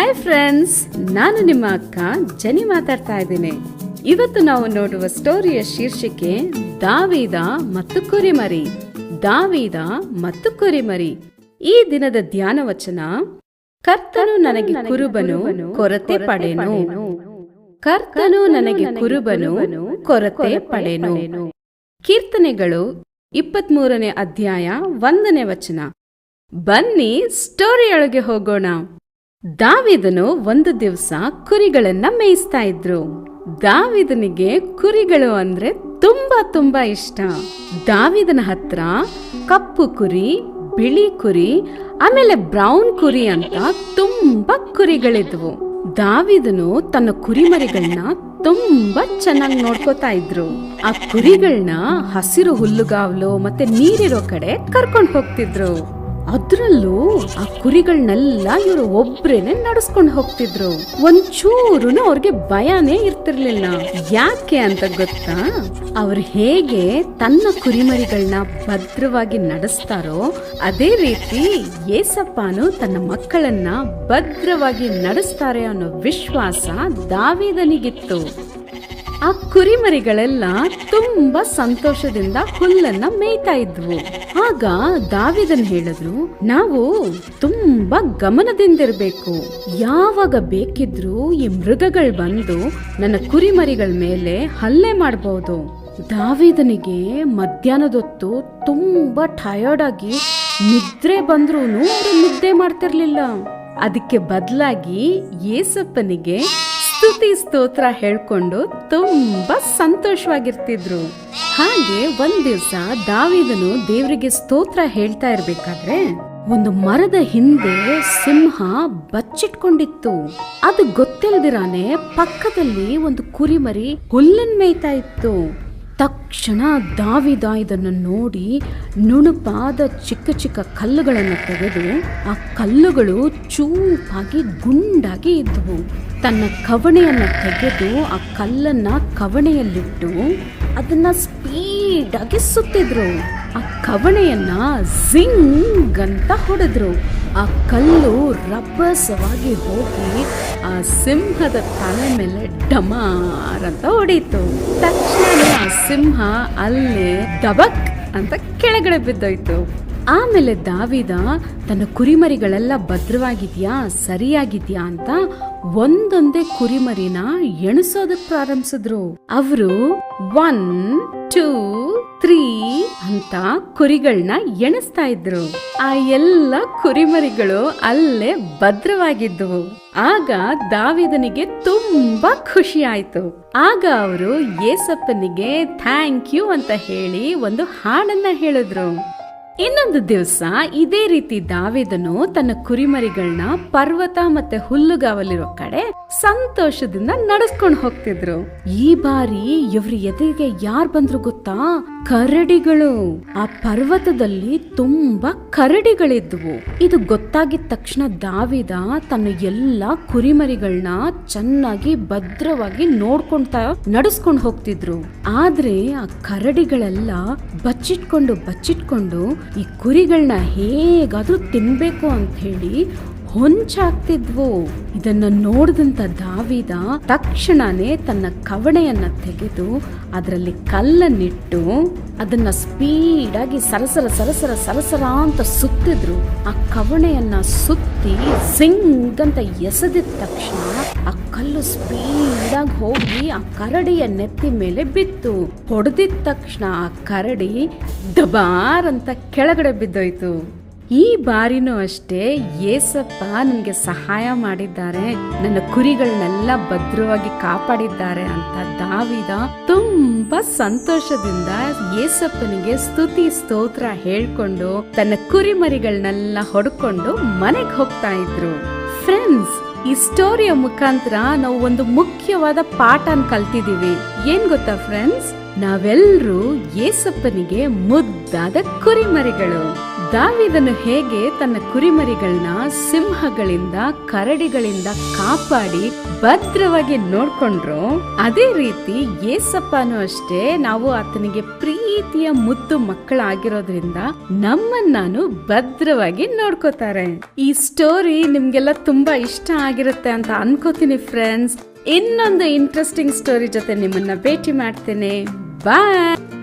Hi friends ನಾನು ನಿಮ್ಮ ಅಕ್ಕ ಜನಿ ಮಾತಾಡ್ತಾ ಇದ್ದೀನಿ. ಇವತ್ತು ನಾವು ನೋಡುವ ಸ್ಟೋರಿಯ ಶೀರ್ಷಿಕೆ, ದಾವೀದ ಮತ್ತು ಕುರಿಮರಿ. ದಾವೀದ ಮತ್ತು ಕುರಿಮರಿ. ಈ ದಿನದ ಧ್ಯಾನ ವಚನ ಕರ್ತನು ನನಗೆ ಕುರುಬನು, ಕೊರತೆ ಪಡೆನು ಕರ್ತನು ನನಗೆ ಕುರುಬನು, ಕೊರತೆ ಪಡೆನು ಕೀರ್ತನೆಗಳು, ಇಪ್ಪತ್ಮೂರನೇ ಅಧ್ಯಾಯ ಒಂದನೇ ವಚನ. ಬನ್ನಿ ಸ್ಟೋರಿಯೊಳಗೆ ಹೋಗೋಣ. ದಾವಿದನು ಒಂದು ದಿವಸ ಕುರಿಗಳನ್ನ ಮೇಯಿಸ್ತಾ ಇದ್ರು. ದಾವಿದನಿಗೆ ಕುರಿಗಳು ಅಂದ್ರೆ ತುಂಬಾ ತುಂಬಾ ಇಷ್ಟ. ದಾವಿದನ ಹತ್ರ ಕಪ್ಪು ಕುರಿ, ಬಿಳಿ ಕುರಿ, ಆಮೇಲೆ ಬ್ರೌನ್ ಕುರಿ ಅಂತ ತುಂಬಾ ಕುರಿಗಳಿದ್ವು. ದಾವಿದನು ತನ್ನ ಕುರಿಮರಿಗಳನ್ನ ತುಂಬಾ ಚೆನ್ನಾಗಿ ನೋಡ್ಕೋತಾ ಇದ್ರು. ಆ ಕುರಿಗಳನ್ನ ಹಸಿರು ಹುಲ್ಲುಗಾವಲು ಮತ್ತೆ ನೀರಿರೋ ಕಡೆ ಕರ್ಕೊಂಡು ಹೋಗ್ತಿದ್ರು. ಅದ್ರಲ್ಲೂ ಆ ಕುರಿಗಳನ್ನೆಲ್ಲ ಇವರು ಒಬ್ರೇನೆ ನಡೆಸ್ಕೊಂಡು ಹೋಗ್ತಿದ್ರು. ಒಂಚೂರುನು ಅವ್ರಿಗೆ ಭಯನೇ ಇರ್ತಿರ್ಲಿಲ್ಲ. ಯಾಕೆ ಅಂತ ಗೊತ್ತಾ? ಅವ್ರು ಹೇಗೆ ತನ್ನ ಕುರಿಮರಿಗಳನ್ನ ಭದ್ರವಾಗಿ ನಡೆಸ್ತಾರೋ, ಅದೇ ರೀತಿ ಏಸಪ್ಪನು ತನ್ನ ಮಕ್ಕಳನ್ನ ಭದ್ರವಾಗಿ ನಡೆಸ್ತಾರೆ ಅನ್ನೋ ವಿಶ್ವಾಸ ದಾವಿದನಿಗಿತ್ತು. ಆ ಕುರಿಮರಿಗಳೆಲ್ಲ ತುಂಬಾ ಸಂತೋಷದಿಂದ ಹುಲ್ಲನ್ನ ಮೇಯ್ತಾ ಇದ್ವು. ಆಗ ದಾವಿದನ್ ಹೇಳಿದ್ರು, ನಾವು ತುಂಬಾ ಗಮನದಿಂದಿರ್ಬೇಕು. ಯಾವಾಗ ಬೇಕಿದ್ರು ಈ ಮೃಗಗಳು ಬಂದು ನನ್ನ ಕುರಿಮರಿಗಳ ಮೇಲೆ ಹಲ್ಲೆ ಮಾಡಬಹುದು ದಾವಿದನಿಗೆ ಮಧ್ಯಾಹ್ನದೊತ್ತು ತುಂಬಾ ಟಯರ್ಡ್ ಆಗಿ ನಿದ್ರೆ ಬಂದ್ರು ನಿದ್ದೆ ಮಾಡ್ತಿರ್ಲಿಲ್ಲ. ಅದಕ್ಕೆ ಬದಲಾಗಿ ಏಸಪ್ಪನಿಗೆ ಸ್ತುತಿ ಸ್ತೋತ್ರ ಹೇಳ್ಕೊಂಡು ತುಂಬಾ ಸಂತೋಷವಾಗಿರ್ತಿದ್ರು. ಹಾಗೆ ಒಂದ್ ದಿವ್ಸ ದಾವಿದನು ದೇವರಿಗೆ ಸ್ತೋತ್ರ ಹೇಳ್ತಾ ಇರ್ಬೇಕಾದ್ರೆ ಒಂದು ಮರದ ಹಿಂದೆ ಸಿಂಹ ಬಚ್ಚಿಟ್ಕೊಂಡಿತ್ತು. ಅದು ಗೊತ್ತಿಲ್ದಿರಾನೆ ಪಕ್ಕದಲ್ಲಿ ಒಂದು ಕುರಿಮರಿ ಹುಲ್ಲನ್ ಮೇಯ್ತಾ ಇತ್ತು. ತಕ್ಷಣ ದಾವಿದ ಇದನ್ನು ನೋಡಿ ನುಣುಪಾದ ಚಿಕ್ಕ ಚಿಕ್ಕ ಕಲ್ಲುಗಳನ್ನು ತೆಗೆದು ಆ ಕಲ್ಲುಗಳು ಚೂಪಾಗಿ ಗುಂಡಾಗಿ ಇದ್ದವು ತನ್ನ ಕವಣೆಯನ್ನು ತೆಗೆದು ಆ ಕಲ್ಲನ್ನ ಕವಣೆಯಲ್ಲಿಟ್ಟು ಅದನ್ನ ಸ್ಪೀಡಾಗಿ ಸುತ್ತಿದ್ರು. ಆ ಕವಣೆಯನ್ನು ಝಿಂಗ್ ಅಂತ ಹೊಡೆದ್ರು. ಆ ಕಲ್ಲು ರಭಸವಾಗಿ ಹೋಗಿ ಆ ಸಿಂಹದ ತಲೆ ಮೇಲೆ ಡಮಾರ್ ಅಂತ ಹೊಡೀತು. ತಕ್ಷಣ ಆ ಸಿಂಹ ಅಲ್ಲೇ ದಬಕ್ ಅಂತ ಕೆಳಗಡೆ ಬಿದ್ದೋಯ್ತು. ಆಮೇಲೆ ದಾವಿದ, ತನ್ನ ಕುರಿಮರಿಗಳೆಲ್ಲ ಭದ್ರವಾಗಿದ್ಯಾ? ಸರಿಯಾಗಿದ್ಯಾ? ಅಂತ ಒಂದೊಂದೇ ಕುರಿಮರಿನ ಎಣಿಸೋದಕ್ ಪ್ರಾರಂಭಿಸಿದ್ರು. ಅವರು, ಒನ್, ಟೂ ತ್ರೀ ಅಂತ ಕುರಿಗಳನ್ನ ಎಣಿಸ್ತಾ ಇದ್ರು. ಆ ಎಲ್ಲ ಕುರಿಮರಿಗಳು ಅಲ್ಲೇ ಭದ್ರವಾಗಿದ್ದವು ಆಗ ದಾವಿದನಿಗೆ ತುಂಬಾ ಖುಷಿ ಆಯ್ತು. ಆಗ ಅವರು ಏಸಪ್ಪನಿಗೆ ಥ್ಯಾಂಕ್ ಯು ಅಂತ ಹೇಳಿ ಒಂದು ಹಾಡನ್ನ ಹೇಳಿದ್ರು. ಇನ್ನೊಂದು ದಿವಸ ಇದೇ ರೀತಿ ದಾವೇದನು ತನ್ನ ಕುರಿಮರಿಗಳನ್ನ ಪರ್ವತ ಮತ್ತೆ ಹುಲ್ಲುಗಾವಲಿರೋ ಕಡೆ ಸಂತೋಷದಿಂದ ನಡೆಸ್ಕೊಂಡು ಹೋಗ್ತಿದ್ರು. ಈ ಬಾರಿ ಇವ್ರ ಎದುರಿಗೆ ಯಾರ್ ಬಂದ್ರು ಗೊತ್ತಾ? ಕರಡಿಗಳು. ಆ ಪರ್ವತದಲ್ಲಿ ತುಂಬಾ ಕರಡಿಗಳಿದ್ವು. ಇದು ಗೊತ್ತಾಗಿದ ತಕ್ಷಣ ದಾವಿದ ತನ್ನ ಎಲ್ಲಾ ಕುರಿಮರಿಗಳನ್ನ ಚೆನ್ನಾಗಿ ಭದ್ರವಾಗಿ ನೋಡ್ಕೊಂತ ನಡೆಸ್ಕೊಂಡು ಹೋಗ್ತಿದ್ರು. ಆದ್ರೆ ಆ ಕರಡಿಗಳೆಲ್ಲ ಬಚ್ಚಿಟ್ಕೊಂಡು ಬಚ್ಚಿಟ್ಕೊಂಡು ಈ ಕುರಿಗಳನ್ನ ಹೇಗಾದರೂ ತಿನ್ನಬೇಕು ಅಂತ ಹೇಳಿ ಹೊಂಚಾಗ್ತಿದ್ವು. ಇದನ್ನ ನೋಡಿದಂತ ದಾವಿದ ತಕ್ಷಣನೇ ತನ್ನ ಕವಣೆಯನ್ನ ತೆಗೆದು ಅದರಲ್ಲಿ ಕಲ್ಲನ್ನಿಟ್ಟು ಅದನ್ನ ಸ್ಪೀಡ್ ಆಗಿ ಸರಸರ ಸರಸರ ಸರಸರ ಅಂತ ಸುತ್ತಿದ್ರು. ಆ ಕವಣೆಯನ್ನ ಸುತ್ತಿ ಸಿಂಗ್ ಅಂತ ಎಸೆದಿದ ತಕ್ಷಣ ಆ ಕಲ್ಲು ಸ್ಪೀಡ್ ಆಗಿ ಹೋಗಿ ಆ ಕರಡಿಯ ನೆತ್ತಿ ಮೇಲೆ ಬಿತ್ತು. ಹೊಡೆದಿದ ತಕ್ಷಣ ಆ ಕರಡಿ ದಬಾರ್ ಅಂತ ಕೆಳಗಡೆ ಬಿದ್ದೋಯ್ತು. ಈ ಬಾರಿನೂ ಅಷ್ಟೇ ಏಸಪ್ಪ ನನಗೆ ಸಹಾಯ ಮಾಡಿದ್ದಾರೆ. ನನ್ನ ಕುರಿಗಳನ್ನೆಲ್ಲ ಭದ್ರವಾಗಿ ಕಾಪಾಡಿದ್ದಾರೆ ಅಂತ ದಾವಿದ ತುಂಬಾ ಸಂತೋಷದಿಂದ ಏಸಪ್ಪನಿಗೆ ಸ್ತುತಿ, ಸ್ತೋತ್ರ ಹೇಳ್ಕೊಂಡು ತನ್ನ ಕುರಿಮರಿಗಳನ್ನೆಲ್ಲ ಹೊಡ್ಕೊಂಡು ಮನೆಗೆ ಹೋಗ್ತಾ ಇದ್ರು. ಫ್ರೆಂಡ್ಸ್ ಈ ಸ್ಟೋರಿಯ ಮುಖಾಂತರ ನಾವು ಒಂದು ಮುಖ್ಯವಾದ ಪಾಠನ ಕಲ್ತಿದೀವಿ. ಏನ್ ಗೊತ್ತಾ ಫ್ರೆಂಡ್ಸ್ ನಾವೆಲ್ಲರೂ ಏಸಪ್ಪನಿಗೆ ಮುದ್ದಾದ ಕುರಿಮರಿಗಳು. ದಾವಿದನು ಹೇಗೆ ತನ್ನ ಕುರಿಮರಿಗಳನ್ನ ಸಿಂಹಗಳಿಂದ, ಕರಡಿಗಳಿಂದ ಕಾಪಾಡಿ ಭದ್ರವಾಗಿ ನೋಡ್ಕೊಂಡ್ರು, ಅದೇ ರೀತಿ ಏಸಪ್ಪನು ಅಷ್ಟೇ ನಾವು ಆತನಿಗೆ ಪ್ರೀತಿಯ ಮುದ್ದು ಮಕ್ಕಳಾಗಿರೋದ್ರಿಂದ ನಮ್ಮನ್ನಾನು ಭದ್ರವಾಗಿ ನೋಡ್ಕೋತಾರೆ. ಈ ಸ್ಟೋರಿ ನಿಮ್ಗೆಲ್ಲ ತುಂಬಾ ಇಷ್ಟ ಆಗಿರುತ್ತೆ ಅಂತ ಅನ್ಕೋತೀನಿ ಫ್ರೆಂಡ್ಸ್ ಇನ್ನೊಂದು ಇಂಟ್ರೆಸ್ಟಿಂಗ್ ಸ್ಟೋರಿ ಜೊತೆ ನಿಮ್ಮನ್ನ ಭೇಟಿ ಮಾಡ್ತೇನೆ. ಬಾಯ್